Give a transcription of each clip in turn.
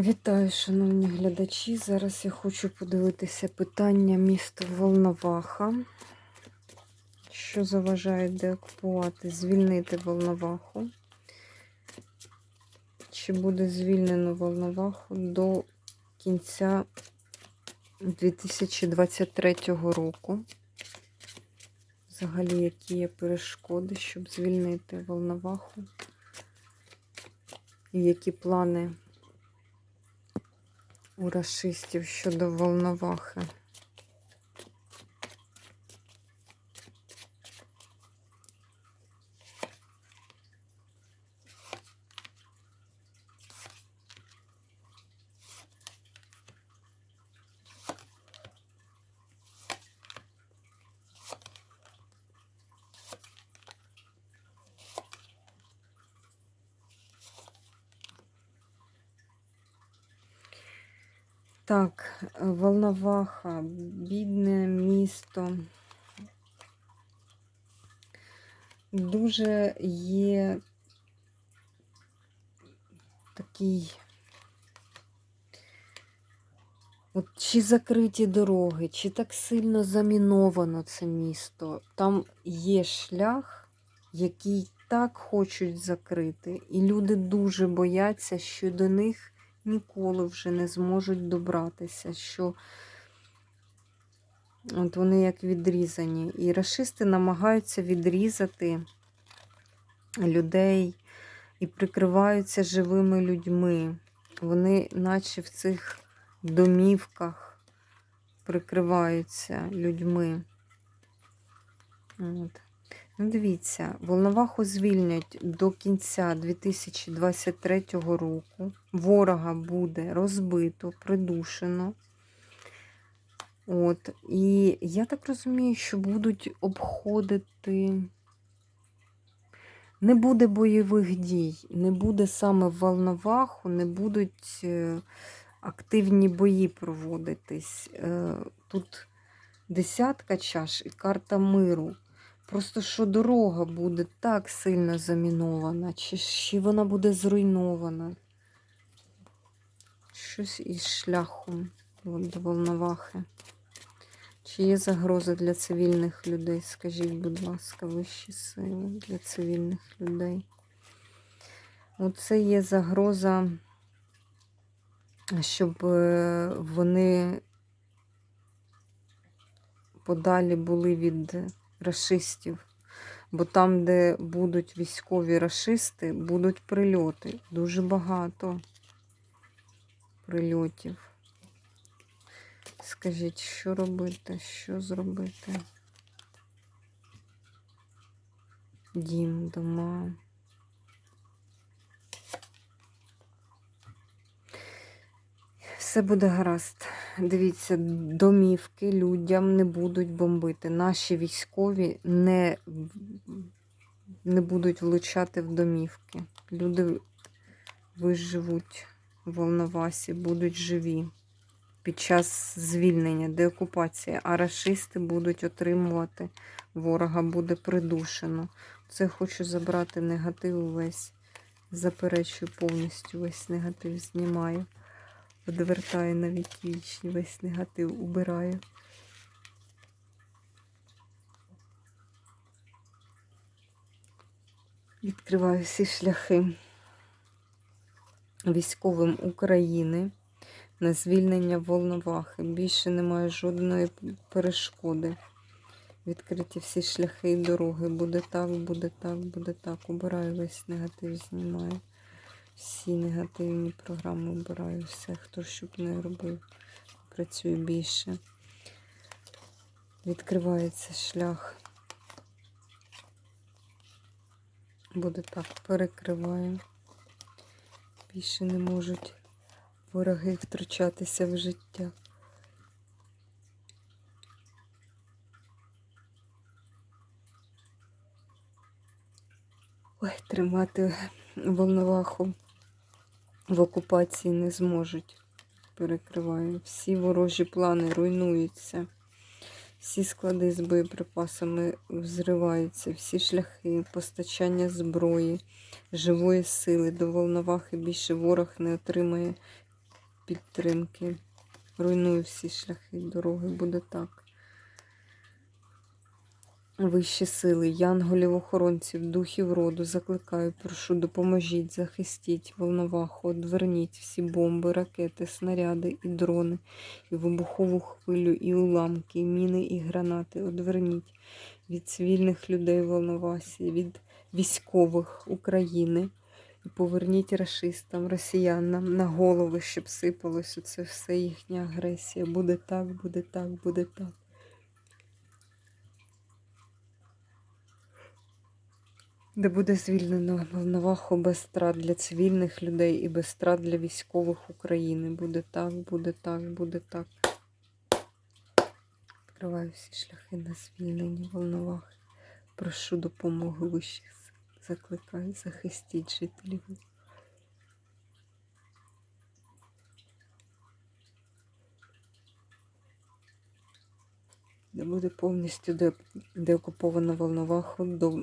Вітаю, шановні глядачі. Зараз я хочу подивитися питання міста Волноваха. Що заважає деокупувати, звільнити Волноваху? Чи буде звільнено Волноваху до кінця 2023 року? Взагалі, які є перешкоди, щоб звільнити Волноваху? І які плани у расистів щодо Волновахи? Так, Волноваха, бідне місто. Дуже є такий. От чи закриті дороги, чи так сильно заміновано це місто. Там є шлях, який так хочуть закрити, і люди дуже бояться, що до них ніколи вже не зможуть добратися, що от вони як відрізані. І расисти намагаються відрізати людей і прикриваються живими людьми. Вони, наче в цих домівках, прикриваються людьми. От. Ну, дивіться, Волноваху звільнять до кінця 2023 року. Ворога буде розбито, придушено. От. І я так розумію, що будуть обходити. Не буде бойових дій, не буде саме в Волноваху, не будуть е, активні бої проводитись. Е, Тут десятка чаш і карта миру. Просто що дорога буде так сильно замінована, чи ще вона буде зруйнована. Щось із шляхом до Волновахи. Чи є загроза для цивільних людей? Скажіть, будь ласка, вищі сили для цивільних людей. Оце є загроза, щоб е, вони подалі були від рашистів. Бо там, де будуть військові рашисти, будуть прильоти. Дуже багато прильотів. Скажіть, що робити, що зробити? Дім, дома. Все буде гаразд. Дивіться, домівки людям не будуть бомбити. Наші військові не, не будуть влучати в домівки. Люди виживуть в Волновасі, будуть живі під час звільнення, деокупації, а рашисти будуть отримувати, ворога буде придушено. Це хочу забрати негатив увесь. Заперечую повністю весь негатив знімаю. Відвертаю на віки весь негатив убираю. Відкриваю всі шляхи військовим України на звільнення Волновахи. Більше немає жодної перешкоди. Відкриті всі шляхи і дороги. Буде так, буде так, буде так. Убираю весь негатив, знімаю. Всі негативні програми обираю, все, хто щоб не робив, працюю більше. Відкривається шлях. Буде так, перекриваю. Більше не можуть вороги втручатися в життя. Ой, тримати волноваху в окупації не зможуть. Перекриваю. Всі ворожі плани руйнуються. Всі склади з боєприпасами взриваються, всі шляхи, постачання зброї, живої сили до волновахи більше ворог не отримає підтримки. Руйную всі шляхи дороги, буде так. Вищі сили, янголів, охоронців, духів роду, закликаю, прошу, допоможіть, захистіть волноваху, одверніть всі бомби, ракети, снаряди і дрони, і вибухову хвилю, і уламки, і міни, і гранати. Одверніть від цивільних людей Волновасі, від військових України. І поверніть рашистам, росіянам на голови, щоб сипалось оце все їхня агресія. Буде так, буде так, буде так. Де буде звільнено Волноваху без страт для цивільних людей і без страт для військових України. Буде так, буде так, буде так. Відкриваю всі шляхи на звільнення Волновахи. Прошу допомоги вищих. Закликаю, захистіть жителів. Де буде повністю деокупована Волноваху до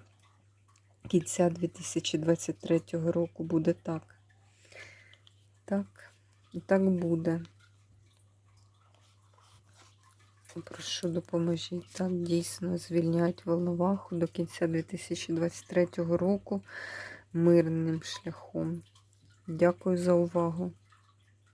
кінця 2023 року буде так. Так, так буде. Прошу допоможіть. Так, дійсно звільнять Волноваху до кінця 2023 року мирним шляхом. Дякую за увагу.